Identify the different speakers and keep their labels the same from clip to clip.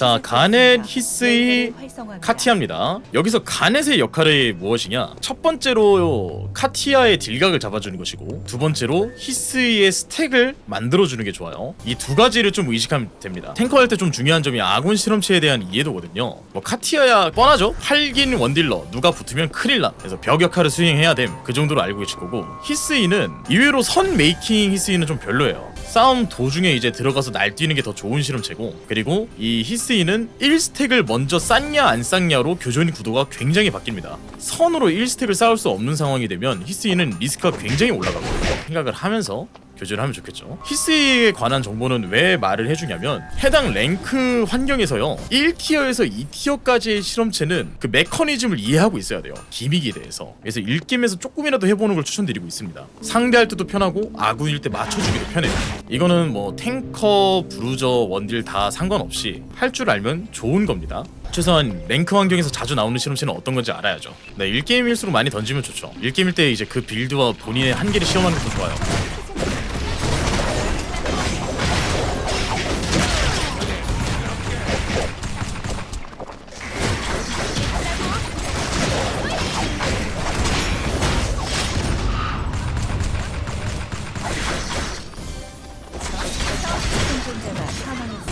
Speaker 1: 자 가넷 히스이 카티아입니다. 여기서 가넷의 역할이 무엇이냐? 첫 번째로 카티아의 딜각을 잡아주는 것이고 두 번째로 히스이의 스택을 만들어주는 게 좋아요. 이 두 가지를 좀 의식하면 됩니다. 탱커 할 때 좀 중요한 점이 아군 실험체에 대한 이해도거든요. 뭐 카티아야 뻔하죠. 팔긴 원딜러 누가 붙으면 큰일 나. 그래서 벽 역할을 수행해야 됨. 그 정도로 알고 계실 거고 히스이는 의외로 선 메이킹 히스이는 좀 별로예요. 싸움 도중에 이제 들어가서 날뛰는 게 더 좋은 실험체고 그리고 이 히스이는 1스택을 먼저 쌌냐 안 쌌냐로 교전 구도가 굉장히 바뀝니다. 선으로 1스택을 쌓을 수 없는 상황이 되면 히스이는 리스크가 굉장히 올라가거든요. 생각을 하면서 교전을 하면 좋겠죠. 히스에 관한 정보는 왜 말을 해주냐면 해당 랭크 환경에서요 1티어에서 2티어까지의 실험체는 그 메커니즘을 이해하고 있어야 돼요. 기믹에 대해서. 그래서 1게임에서 조금이라도 해보는 걸 추천드리고 있습니다. 상대할 때도 편하고 아군일 때 맞춰주기도 편해요. 이거는 뭐 탱커, 브루저, 원딜 다 상관없이 할 줄 알면 좋은 겁니다. 최소한 랭크 환경에서 자주 나오는 실험체는 어떤 건지 알아야죠. 네, 1게임일수록 많이 던지면 좋죠. 1게임일 때 이제 그 빌드와 본인의 한계를 시험하는 것도 좋아요.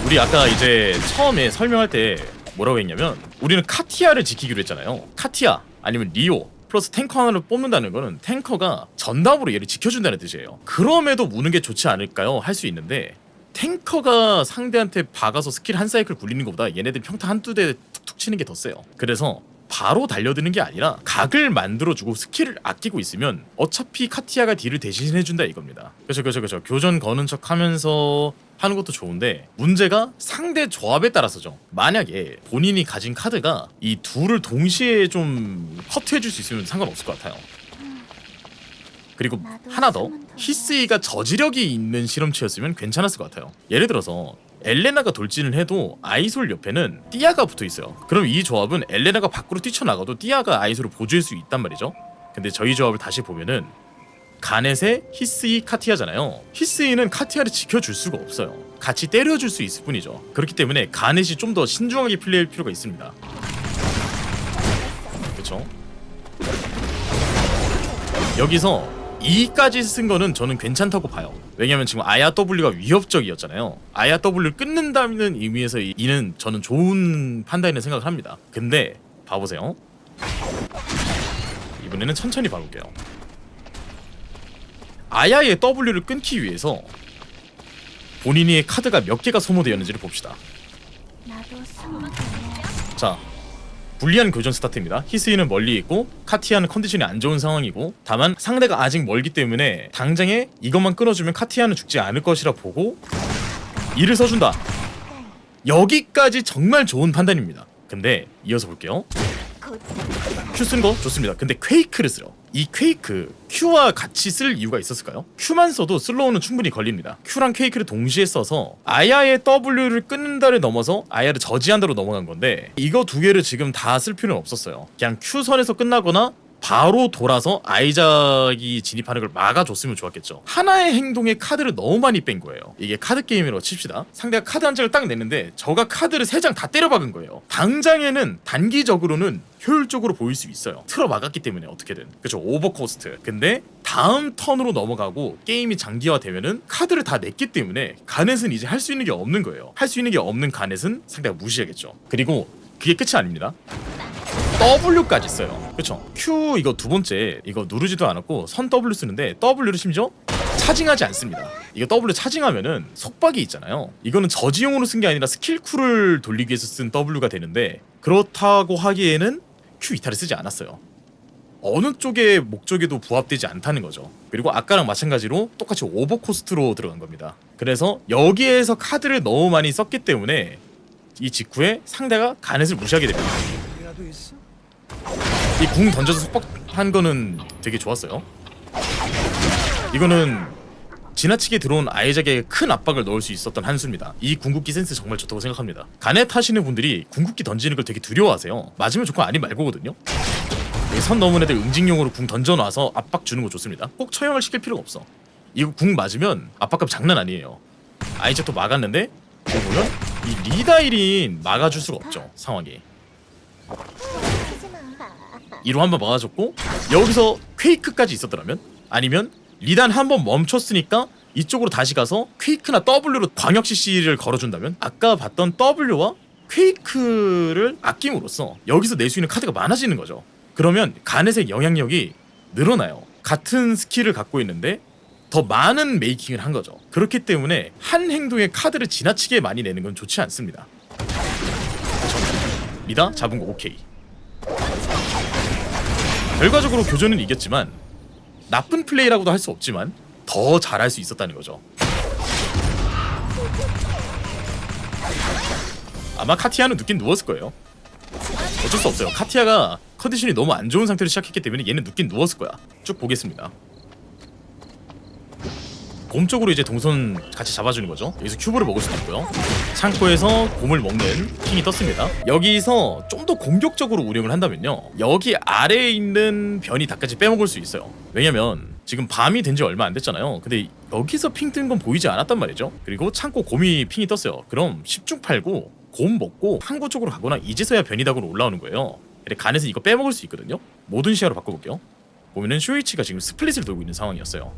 Speaker 1: 우리 아까 이제 처음에 설명할 때 뭐라고 했냐면 우리는 카티아를 지키기로 했잖아요. 카티아 아니면 리오 플러스 탱커 하나를 뽑는다는 거는 탱커가 전담으로 얘를 지켜준다는 뜻이에요. 그럼에도 무는 게 좋지 않을까요? 할 수 있는데 탱커가 상대한테 박아서 스킬 한 사이클 굴리는 것보다 얘네들 평타 한두 대 툭툭 치는 게 더 세요. 그래서 바로 달려드는 게 아니라 각을 만들어주고 스킬을 아끼고 있으면 어차피 카티아가 딜을 대신해준다 이겁니다. 그렇죠, 그렇죠, 그렇죠. 교전 거는 척하면서 하는 것도 좋은데 문제가 상대 조합에 따라서죠. 만약에 본인이 가진 카드가 이 둘을 동시에 좀 커트해줄 수 있으면 상관없을 것 같아요. 그리고 하나 더 히스이가 저지력이 있는 실험체였으면 괜찮았을 것 같아요. 예를 들어서 엘레나가 돌진을 해도 아이솔 옆에는 띠아가 붙어 있어요. 그럼 이 조합은 엘레나가 밖으로 뛰쳐나가도 띠아가 아이솔을 보조할 수 있단 말이죠. 근데 저희 조합을 다시 보면은 가넷의 히스이 카티아잖아요. 히스이는 카티아를 지켜줄 수가 없어요. 같이 때려줄 수 있을 뿐이죠. 그렇기 때문에 가넷이 좀 더 신중하게 플레이할 필요가 있습니다. 그렇죠? 여기서 2까지 쓴 거는 저는 괜찮다고 봐요. 왜냐면 지금 아야 W가 위협적이었잖아요. 아야 W를 끊는다는 의미에서 이- 이는 저는 좋은 판단이라는 생각을 합니다. 근데 봐보세요. 이번에는 천천히 봐볼게요. 아야의 W를 끊기 위해서 본인의 카드가 몇 개가 소모되었는지를 봅시다. 자, 불리한 교전 스타트입니다. 히스이는 멀리 있고 카티아는 컨디션이 안 좋은 상황이고 다만 상대가 아직 멀기 때문에 당장에 이것만 끊어주면 카티아는 죽지 않을 것이라 보고 이를 써준다. 여기까지 정말 좋은 판단입니다. 근데 이어서 볼게요. 큐 쓴 거 좋습니다. 근데 퀘이크를 쓰려. 이 퀘이크 Q와 같이 쓸 이유가 있었을까요? Q만 써도 슬로우는 충분히 걸립니다. Q랑 퀘이크를 동시에 써서 아야의 W를 끊는다를 넘어서 아야를 저지한다로 넘어간 건데 이거 두 개를 지금 다 쓸 필요는 없었어요. 그냥 Q선에서 끝나거나 바로 돌아서 아이작이 진입하는 걸 막아줬으면 좋았겠죠. 하나의 행동에 카드를 너무 많이 뺀 거예요. 이게 카드 게임이라고 칩시다. 상대가 카드 한 장을 딱 냈는데 저가 카드를 세 장 다 때려 박은 거예요. 당장에는 단기적으로는 효율적으로 보일 수 있어요. 틀어 막았기 때문에 어떻게든. 그렇죠. 오버코스트. 근데 다음 턴으로 넘어가고 게임이 장기화되면은 카드를 다 냈기 때문에 가넷은 이제 할 수 있는 게 없는 거예요. 할 수 있는 게 없는 가넷은 상대가 무시하겠죠. 그리고 그게 끝이 아닙니다. W까지 써요. 그쵸? Q 이거 두 번째 이거 누르지도 않았고 선 W 쓰는데 W를 심지어 차징하지 않습니다. 이거 W 차징하면은 속박이 있잖아요. 이거는 저지용으로 쓴 게 아니라 스킬 쿨을 돌리기 위해서 쓴 W가 되는데 그렇다고 하기에는 Q 이탈을 쓰지 않았어요. 어느 쪽의 목적에도 부합되지 않다는 거죠. 그리고 아까랑 마찬가지로 똑같이 오버코스트로 들어간 겁니다. 그래서 여기에서 카드를 너무 많이 썼기 때문에 이 직후에 상대가 가넷을 무시하게 됩니다. 이 궁 던져서 속박한 거는 되게 좋았어요. 이거는 지나치게 들어온 아이작에 큰 압박을 넣을 수 있었던 한 수입니다. 이 궁극기 센스 정말 좋다고 생각합니다. 가넷 하시는 분들이 궁극기 던지는 걸 되게 두려워하세요. 맞으면 좋고 아니 말고거든요. 여기 선 넘은 애들 응징용으로 궁 던져놔서 압박 주는 거 좋습니다. 꼭 처형을 시킬 필요가 없어. 이거 궁 맞으면 압박감 장난 아니에요. 아이작도 막았는데 보면 이 리다일인 막아줄 수가 없죠 상황이 이로 한번 막아줬고 여기서 퀘이크까지 있었더라면? 아니면 리단 한 번 멈췄으니까 이쪽으로 다시 가서 퀘이크나 W로 광역 CC를 걸어준다면? 아까 봤던 W와 퀘이크를 아낌으로써 여기서 낼 수 있는 카드가 많아지는 거죠. 그러면 가넷의 영향력이 늘어나요. 같은 스킬을 갖고 있는데 더 많은 메이킹을 한 거죠. 그렇기 때문에 한 행동의 카드를 지나치게 많이 내는 건 좋지 않습니다. 미다? 잡은 거 오케이 결과적으로 교전은 이겼지만 나쁜 플레이라고도 할 수 없지만 더 잘할 수 있었다는 거죠. 아마 카티아는 눕긴 누웠을 거예요. 어쩔 수 없어요. 카티아가 컨디션이 너무 안 좋은 상태로 시작했기 때문에 얘는 눕긴 누웠을 거야. 쭉 보겠습니다. 곰 쪽으로 이제 동선 같이 잡아주는 거죠. 여기서 큐브를 먹을 수도 있고요. 창고에서 곰을 먹는 킹이 떴습니다. 여기서 좀 더 공격적으로 운영을 한다면요. 여기 아래에 있는 변이 다까지 빼먹을 수 있어요. 왜냐면 지금 밤이 된 지 얼마 안 됐잖아요. 근데 여기서 핑 뜬 건 보이지 않았단 말이죠. 그리고 창고 곰이 핑이 떴어요. 그럼 10중 팔고 곰 먹고 항구 쪽으로 가거나 이제서야 변이닥으로 올라오는 거예요. 근데 간에서 이거 빼먹을 수 있거든요. 모든 시야로 바꿔볼게요. 보면은 쇼이치가 지금 스플릿을 돌고 있는 상황이었어요.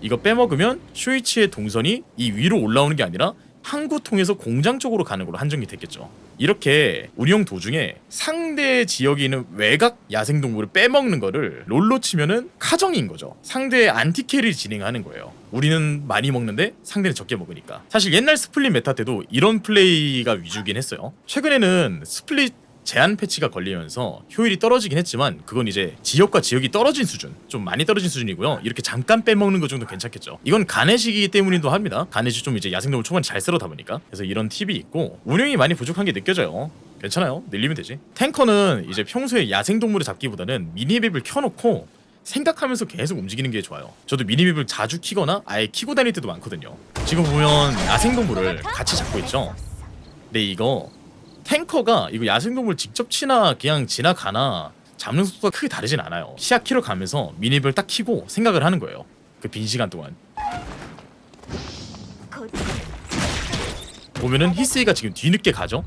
Speaker 1: 이거 빼먹으면 쇼이치의 동선이 이 위로 올라오는 게 아니라 항구 통해서 공장 쪽으로 가는 걸로 한정이 됐겠죠. 이렇게 운영 도중에 상대 지역에 있는 외곽 야생동물을 빼먹는 거를 롤로 치면은 카정인 거죠. 상대의 안티캐리를 진행하는 거예요. 우리는 많이 먹는데 상대는 적게 먹으니까. 사실 옛날 스플릿 메타 때도 이런 플레이가 위주긴 했어요. 최근에는 스플릿 제한 패치가 걸리면서 효율이 떨어지긴 했지만 그건 이제 지역과 지역이 떨어진 수준 좀 많이 떨어진 수준이고요. 이렇게 잠깐 빼먹는 것 정도 괜찮겠죠. 이건 가넷이기 때문이기도 합니다. 가넷이 좀 이제 야생동물 초반에 잘 쓸어다 보니까. 그래서 이런 팁이 있고 운영이 많이 부족한 게 느껴져요. 괜찮아요? 늘리면 되지? 탱커는 이제 평소에 야생동물을 잡기보다는 미니맵을 켜놓고 생각하면서 계속 움직이는 게 좋아요. 저도 미니맵을 자주 키거나 아예 키고 다닐 때도 많거든요. 지금 보면 야생동물을 같이 잡고 있죠. 근데 이거 탱커가 이거 야생동물 직접 치나 그냥 지나가나 잡는 속도가 크게 다르진 않아요. 시야 키로 가면서 미니맵을 딱 키고 생각을 하는 거예요. 그 빈 시간 동안. 보면은 히스이가 지금 뒤늦게 가죠.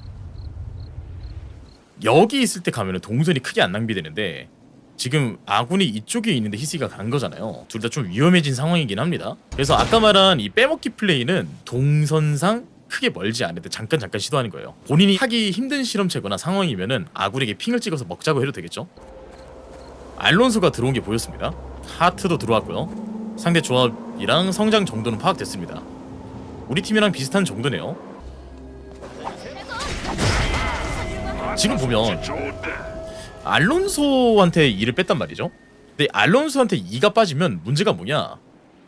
Speaker 1: 여기 있을 때 가면은 동선이 크게 안 낭비되는데 지금 아군이 이쪽에 있는데 히스이가 간 거잖아요. 둘 다 좀 위험해진 상황이긴 합니다. 그래서 아까 말한 이 빼먹기 플레이는 동선상 크게 멀지 때 잠깐 잠깐 시도하는 거예요. 본인이 하기 힘든 실험체거나 상황이면은 아군에게 핑을 찍어서 먹자고 해도 되겠죠. 알론소가 들어온 게 보였습니다. 하트도 들어왔고요. 상대 조합이랑 성장 정도는 파악됐습니다. 우리 팀이랑 비슷한 정도네요. 지금 보면 알론소한테 2를 뺐단 말이죠. 근데 알론소한테 2가 빠지면 문제가 뭐냐?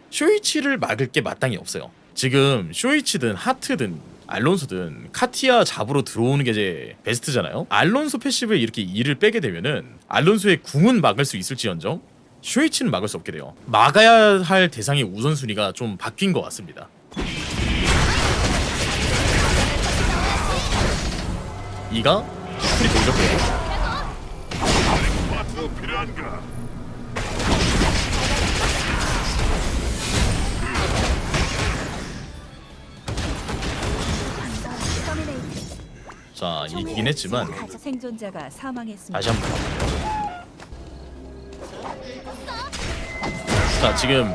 Speaker 1: 쇼이치를 막을 게 마땅히 없어요. 지금 쇼이치든 하트든 알론소든 카티아 잡으러 들어오는 게 이제 베스트잖아요. 알론소 패시브에 이렇게 2를 빼게 되면은 알론소의 궁은 막을 수 있을지언정 쇼이치는 막을 수 없게 돼요. 막아야 할 대상의 우선순위가 좀 바뀐 것 같습니다. 이가.
Speaker 2: 파트너 필요한가?
Speaker 1: 자 이기긴 했지만
Speaker 3: 생존자가 사망했습니다.
Speaker 1: 다시 한번. 자 지금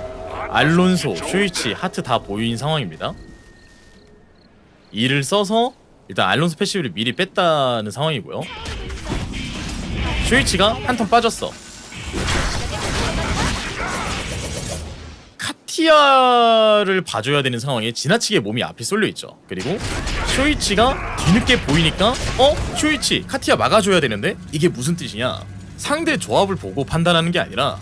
Speaker 1: 알론소, 쇼이치, 하트 다 보인 상황입니다. 이를 써서 일단 알론소 패시브를 미리 뺐다는 상황이고요. 쇼이치가 한 턴 빠졌어. 카티아를 봐줘야 되는 상황에 지나치게 몸이 앞에 쏠려 있죠. 그리고 쇼이치가 뒤늦게 보이니까 어 쇼이치 카티아 막아줘야 되는데 이게 무슨 뜻이냐? 상대 조합을 보고 판단하는 게 아니라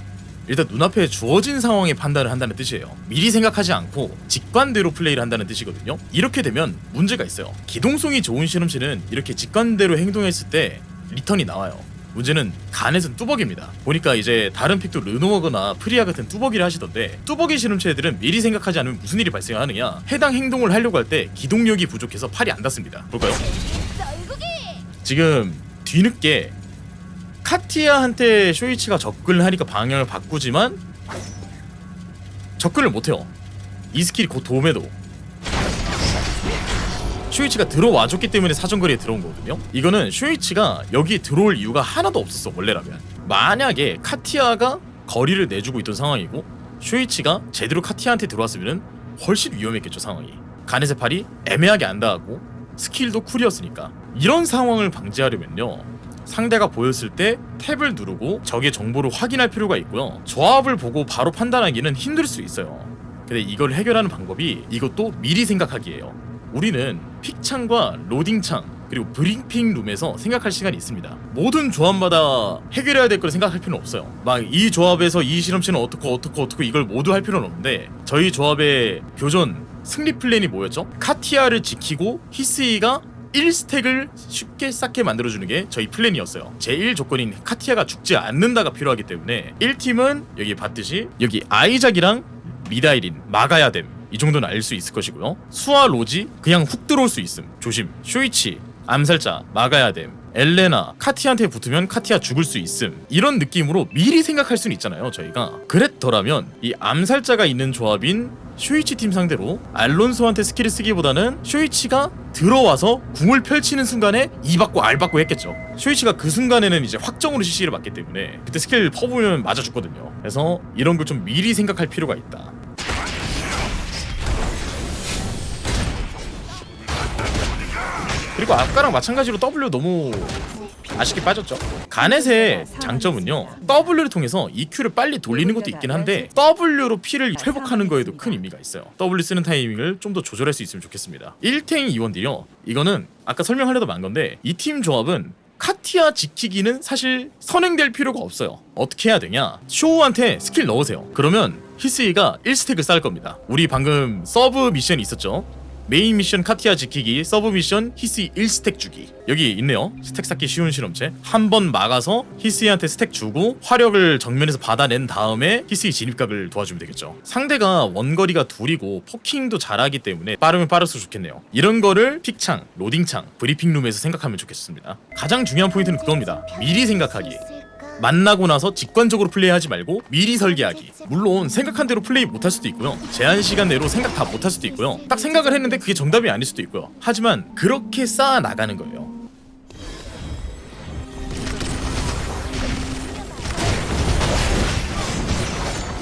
Speaker 1: 일단 눈앞에 주어진 상황에 판단을 한다는 뜻이에요. 미리 생각하지 않고 직관대로 플레이를 한다는 뜻이거든요. 이렇게 되면 문제가 있어요. 기동성이 좋은 실험체는 이렇게 직관대로 행동했을 때 리턴이 나와요. 문제는 간에선 뚜벅입니다. 보니까 이제 다른 픽도 르노어거나 프리아 같은 뚜벅이를 하시던데 뚜벅이 실험체들은 미리 생각하지 않으면 무슨 일이 발생하느냐 해당 행동을 하려고 할 때 기동력이 부족해서 팔이 안 닿습니다. 볼까요? 지금 뒤늦게 카티아한테 쇼이치가 접근을 하니까 방향을 바꾸지만 접근을 못해요. 이 스킬이 곧 도움에도 쇼이치가 들어와줬기 때문에 사정거리에 들어온 거거든요. 이거는 쇼이치가 여기 들어올 이유가 하나도 없었어 원래라면. 만약에 카티아가 거리를 내주고 있던 상황이고 쇼이치가 제대로 카티아한테 들어왔으면 훨씬 위험했겠죠 상황이. 가넷의 팔이 애매하게 안 닿았고 스킬도 쿨이었으니까 이런 상황을 방지하려면요. 상대가 보였을 때 탭을 누르고 적의 정보를 확인할 필요가 있고요. 조합을 보고 바로 판단하기는 힘들 수 있어요. 근데 이걸 해결하는 방법이 이것도 미리 생각하기예요. 우리는 픽창과 로딩창 그리고 브링핑 룸에서 생각할 시간이 있습니다. 모든 조합마다 해결해야 될 걸 생각할 필요는 없어요. 막 이 조합에서 이 실험체는 어떻고 어떻고 어떻고 이걸 모두 할 필요는 없는데 저희 조합의 교전 승리 플랜이 뭐였죠? 카티아를 지키고 히스이가 1스택을 쉽게 쌓게 만들어주는 게 저희 플랜이었어요. 제1 조건인 카티아가 죽지 않는다가 필요하기 때문에 1팀은 여기 봤듯이 여기 아이작이랑 미다이린 막아야 됨. 이 정도는 알 수 있을 것이고요. 수아 로지 그냥 훅 들어올 수 있음. 조심. 쇼이치 암살자 막아야 됨. 엘레나 카티한테 붙으면 카티아 죽을 수 있음. 이런 느낌으로 미리 생각할 수는 있잖아요. 저희가 그랬더라면 이 암살자가 있는 조합인 쇼이치 팀 상대로 알론소한테 스킬을 쓰기보다는 쇼이치가 들어와서 궁을 펼치는 순간에 이 받고 알 받고 했겠죠. 쇼이치가 그 순간에는 이제 확정으로 CC를 맞기 때문에 그때 스킬 퍼부으면 맞아 죽거든요. 그래서 이런 걸 좀 미리 생각할 필요가 있다. 그리고 아까랑 마찬가지로 W 너무 아쉽게 빠졌죠. 가넷의 장점은요. W를 통해서 EQ를 빨리 돌리는 것도 있긴 한데 W로 피를 회복하는 거에도 큰 의미가 있어요. W 쓰는 타이밍을 좀 더 조절할 수 있으면 좋겠습니다. 1탱 2원딜이요. 이거는 아까 설명하려다 만 건데 이 팀 조합은 카티아 지키기는 사실 선행될 필요가 없어요. 어떻게 해야 되냐? 쇼우한테 스킬 넣으세요. 그러면 히스이가 1스택을 쌓을 겁니다. 우리 방금 서브 미션이 있었죠? 메인 미션 카티아 지키기, 서브 미션 히스이 1스택 주기. 여기 있네요. 스택 쌓기 쉬운 실험체. 한 번 막아서 히스이한테 스택 주고 화력을 정면에서 받아낸 다음에 히스이 진입각을 도와주면 되겠죠. 상대가 원거리가 둘이고 포킹도 잘하기 때문에 빠르면 빠를수록 좋겠네요. 이런 거를 픽창, 로딩창, 브리핑룸에서 생각하면 좋겠습니다. 가장 중요한 포인트는 그겁니다. 미리 생각하기. 만나고 나서 직관적으로 플레이하지 말고 미리 설계하기. 물론 생각한 대로 플레이 못할 수도 있고요. 제한 시간 내로 생각 다 못할 수도 있고요. 딱 생각을 했는데 그게 정답이 아닐 수도 있고요. 하지만 그렇게 쌓아 나가는 거예요.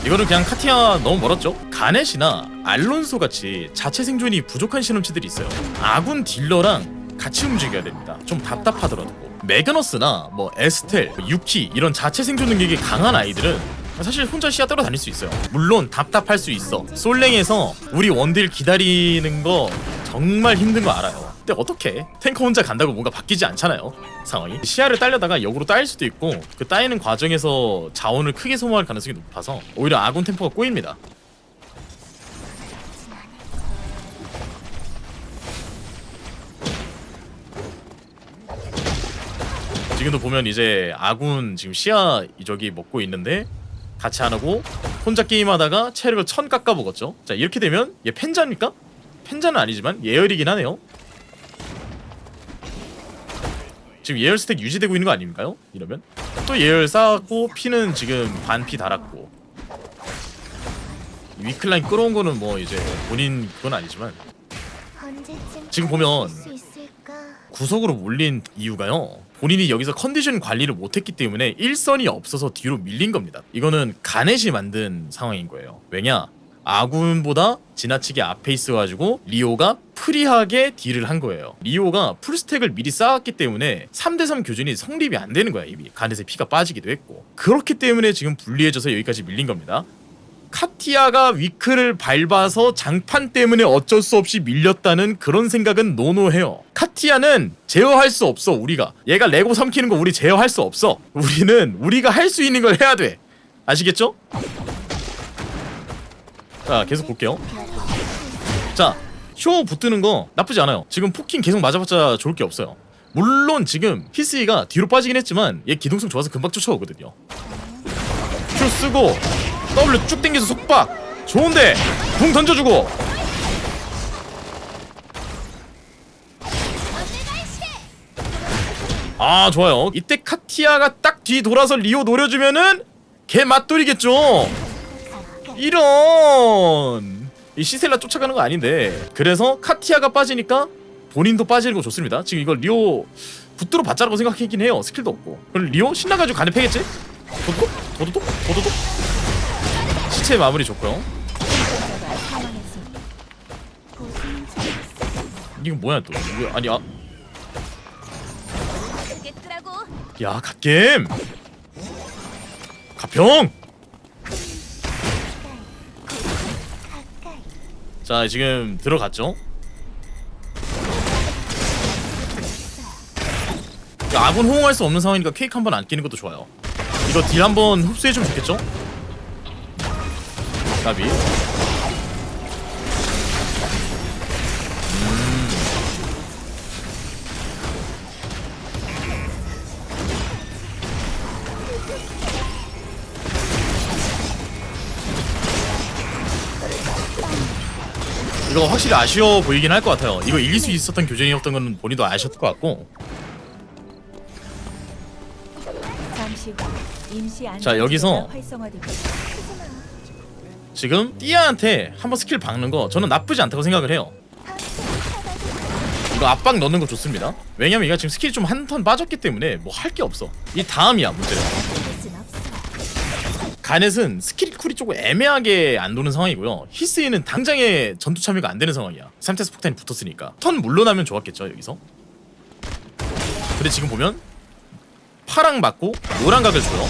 Speaker 1: 이거는 그냥 카티아 너무 멀었죠? 가넷이나 알론소 같이 자체 생존이 부족한 실험체들이 있어요. 아군 딜러랑 같이 움직여야 됩니다. 좀 답답하더라도. 메가너스나 뭐 에스텔, 유키 이런 자체 생존 능력이 강한 아이들은 사실 혼자 시야 떨어 다닐 수 있어요. 물론 답답할 수 있어. 솔랭에서 우리 원딜 기다리는 거 정말 힘든 거 알아요. 근데 어떻게 탱커 혼자 간다고 뭔가 바뀌지 않잖아요 상황이 시야를 딸려다가 역으로 따일 수도 있고 그 따이는 과정에서 자원을 크게 소모할 가능성이 높아서 오히려 아군 템포가 꼬입니다 지금도 보면 이제 아군 지금 시야 이적이 먹고 있는데 같이 안 하고 혼자 게임하다가 체력을 천 깎아 먹었죠 자 이렇게 되면 얘 펜자입니까? 펜자는 아니지만 예열이긴 하네요 지금 예열 스택 유지되고 있는 거 아닙니까요? 이러면 또 예열 쌓았고 피는 지금 반피 달았고 위클라인 끌어온 거는 뭐 이제 본인 그건 아니지만 지금 보면 구석으로 몰린 이유가요. 본인이 여기서 컨디션 관리를 못했기 때문에 일선이 없어서 뒤로 밀린 겁니다. 이거는 가넷이 만든 상황인 거예요. 왜냐? 아군보다 지나치게 앞에 있어가지고 리오가 프리하게 딜을 한 거예요. 리오가 풀스택을 미리 쌓았기 때문에 3대3 교전이 성립이 안 되는 거야 이미 가넷의 피가 빠지기도 했고 그렇기 때문에 지금 불리해져서 여기까지 밀린 겁니다. 카티아가 위크를 밟아서 장판 때문에 어쩔 수 없이 밀렸다는 그런 생각은 노노해요. 카티아는 제어할 수 없어 우리가. 얘가 레고 삼키는 거 우리 제어할 수 없어. 우리는 우리가 할 수 있는 걸 해야 돼. 아시겠죠? 자 계속 볼게요. 자, 쇼 붙드는 거 나쁘지 않아요. 지금 포킹 계속 맞아봤자 좋을 게 없어요. 물론 지금 히스이가 뒤로 빠지긴 했지만 얘 기동성 좋아서 금방 쫓아오거든요. Q 쓰고 W 쭉 당겨서 속박. 좋은데 궁 던져주고. 아 좋아요. 이때 카티아가 딱 뒤 돌아서 리오 노려주면은 개 맞돌이겠죠. 이런. 이 시셀라 쫓아가는 거 아닌데. 그래서 카티아가 빠지니까 본인도 빠지는 거 좋습니다. 지금 이거 리오 붙들어 받자라고 생각했긴 해요. 스킬도 없고. 그럼 리오 신나가지고 간에 패겠지? 도도독 도도독 도도독 시체 마무리 좋고요. 이거 뭐야 또? 이거 아니 아. 야 갓겜. 가평. 자 지금 들어갔죠? 야, 아군 호응할 수 없는 상황이니까 케이크 한 번 안 끼는 것도 좋아요. 이거 딜 한 번 흡수해주면 좋겠죠? 나비. 이거 확실히 아쉬워 보이긴 할 것 같아요. 이거 이길 수 있었던 교전이었던 건 본인도 아셨을 것 같고.
Speaker 3: 잠시 후 임시 안
Speaker 1: 자, 여기서
Speaker 3: 활성화됩니다.
Speaker 1: 지금 띠아한테 한번 스킬 박는 거 저는 나쁘지 않다고 생각을 해요. 이거 압박 넣는 거 좋습니다. 왜냐면 얘가 지금 스킬이 좀 한 턴 빠졌기 때문에 뭐 할 게 없어. 이 다음이야 문제는. 가넷은 스킬 쿨이 조금 애매하게 안 도는 상황이고요. 히스이는 당장에 전투 참여가 안 되는 상황이야. 3테스 폭탄이 붙었으니까. 턴 물러나면 좋았겠죠 여기서. 근데 지금 보면 파랑 맞고 노랑 각을 줘요.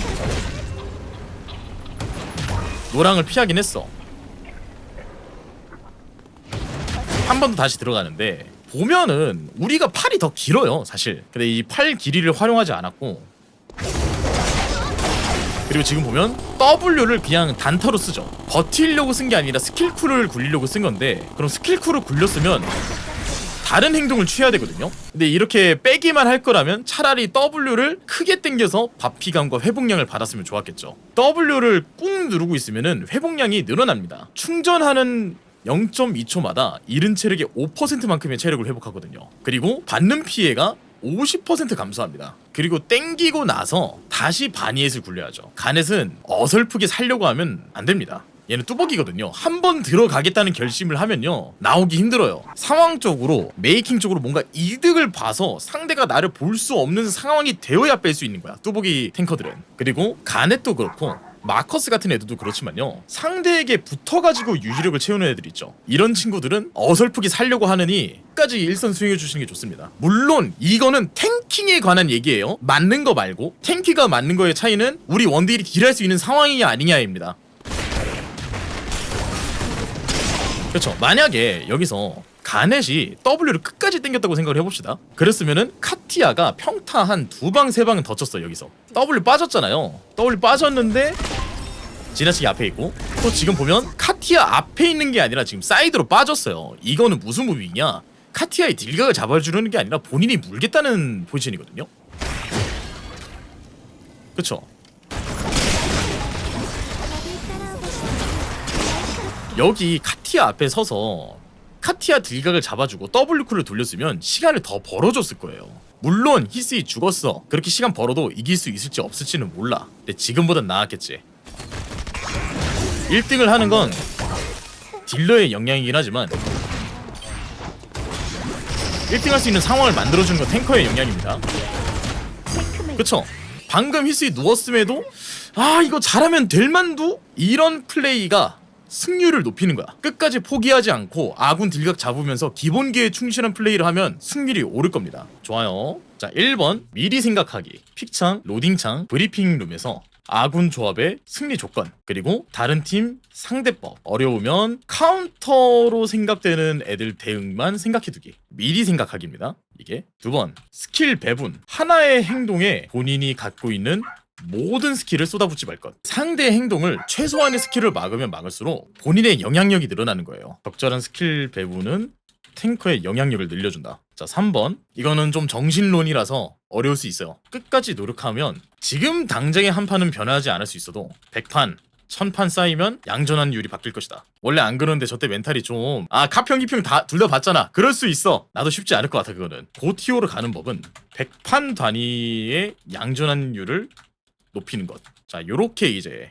Speaker 1: 노랑을 피하긴 했어. 한 번 더 다시 들어가는데 보면은 우리가 팔이 더 길어요 사실. 근데 이 팔 길이를 활용하지 않았고 그리고 지금 보면 W를 그냥 단타로 쓰죠. 버틸려고 쓴 게 아니라 스킬쿨을 굴리려고 쓴 건데 그럼 스킬쿨을 굴렸으면 다른 행동을 취해야 되거든요. 근데 이렇게 빼기만 할 거라면 차라리 W를 크게 당겨서 바피감과 회복량을 받았으면 좋았겠죠. W를 꾹 누르고 있으면은 회복량이 늘어납니다. 충전하는 0.2초마다 잃은 체력의 5%만큼의 체력을 회복하거든요. 그리고 받는 피해가 50% 감소합니다. 그리고 땡기고 나서 다시 바니엣을 굴려야죠. 가넷은 어설프게 살려고 하면 안 됩니다. 얘는 뚜벅이거든요. 한 번 들어가겠다는 결심을 하면요. 나오기 힘들어요. 상황적으로, 메이킹적으로 뭔가 이득을 봐서 상대가 나를 볼 수 없는 상황이 되어야 뺄 수 있는 거야. 뚜벅이 탱커들은. 그리고 가넷도 그렇고 마커스 같은 애들도 그렇지만요. 상대에게 붙어가지고 유지력을 채우는 애들 있죠. 이런 친구들은 어설프게 살려고 하느니 끝까지 일선 수행해 주시는 게 좋습니다. 물론 이거는 탱킹에 관한 얘기예요. 맞는 거 말고 탱키가 맞는 거의 차이는 우리 원딜이 딜할 수 있는 상황이냐 아니냐입니다. 그렇죠. 만약에 여기서 가넷이 W를 끝까지 당겼다고 생각을 해봅시다. 그랬으면은 카티아가 평타 한 두 방 세 방은 더 쳤어 여기서. W 빠졌잖아요. W 빠졌는데 지나치게 앞에 있고 또 지금 보면 카티아 앞에 있는 게 아니라 지금 사이드로 빠졌어요. 이거는 무슨 무빙이냐? 카티아의 딜각을 잡아주는 게 아니라 본인이 물겠다는 포지션이거든요. 그렇 여기 카티아 앞에 서서 카티아 딜각을 잡아주고 W쿨을 돌렸으면 시간을 더 벌어줬을 거예요. 물론 히스이 죽었어. 그렇게 시간 벌어도 이길 수 있을지 없을지는 몰라. 근데 지금보단 나았겠지. 1등을 하는 건 딜러의 역량이긴 하지만 1등 할 수 있는 상황을 만들어주는 건 탱커의 역량입니다. 그쵸? 방금 히스이 누웠음에도 아 이거 잘하면 될 만두? 이런 플레이가 승률을 높이는 거야. 끝까지 포기하지 않고 아군 딜각 잡으면서 기본기에 충실한 플레이를 하면 승률이 오를 겁니다. 좋아요. 자, 1번 미리 생각하기. 픽창, 로딩창, 브리핑 룸에서 아군 조합의 승리 조건 그리고 다른 팀 상대법 어려우면 카운터로 생각되는 애들 대응만 생각해두기 미리 생각하기입니다 이게 두 번 스킬 배분 하나의 행동에 본인이 갖고 있는 모든 스킬을 쏟아붓지 말 것. 상대의 행동을 최소한의 스킬을 막으면 막을수록 본인의 영향력이 늘어나는 거예요. 적절한 스킬 배분은 탱커의 영향력을 늘려준다. 자, 3번. 이거는 좀 정신론이라서 어려울 수 있어요. 끝까지 노력하면 지금 당장의 한 판은 변하지 않을 수 있어도 100판, 1000판 쌓이면 양전한 율이 바뀔 것이다. 원래 안 그러는데 저 때 멘탈이 좀 아, 카평, 기평 다 둘 다 봤잖아. 그럴 수 있어. 나도 쉽지 않을 것 같아, 그거는. 고티오로 가는 법은 100판 단위의 양전한 율을 높이는 것. 자, 요렇게 이제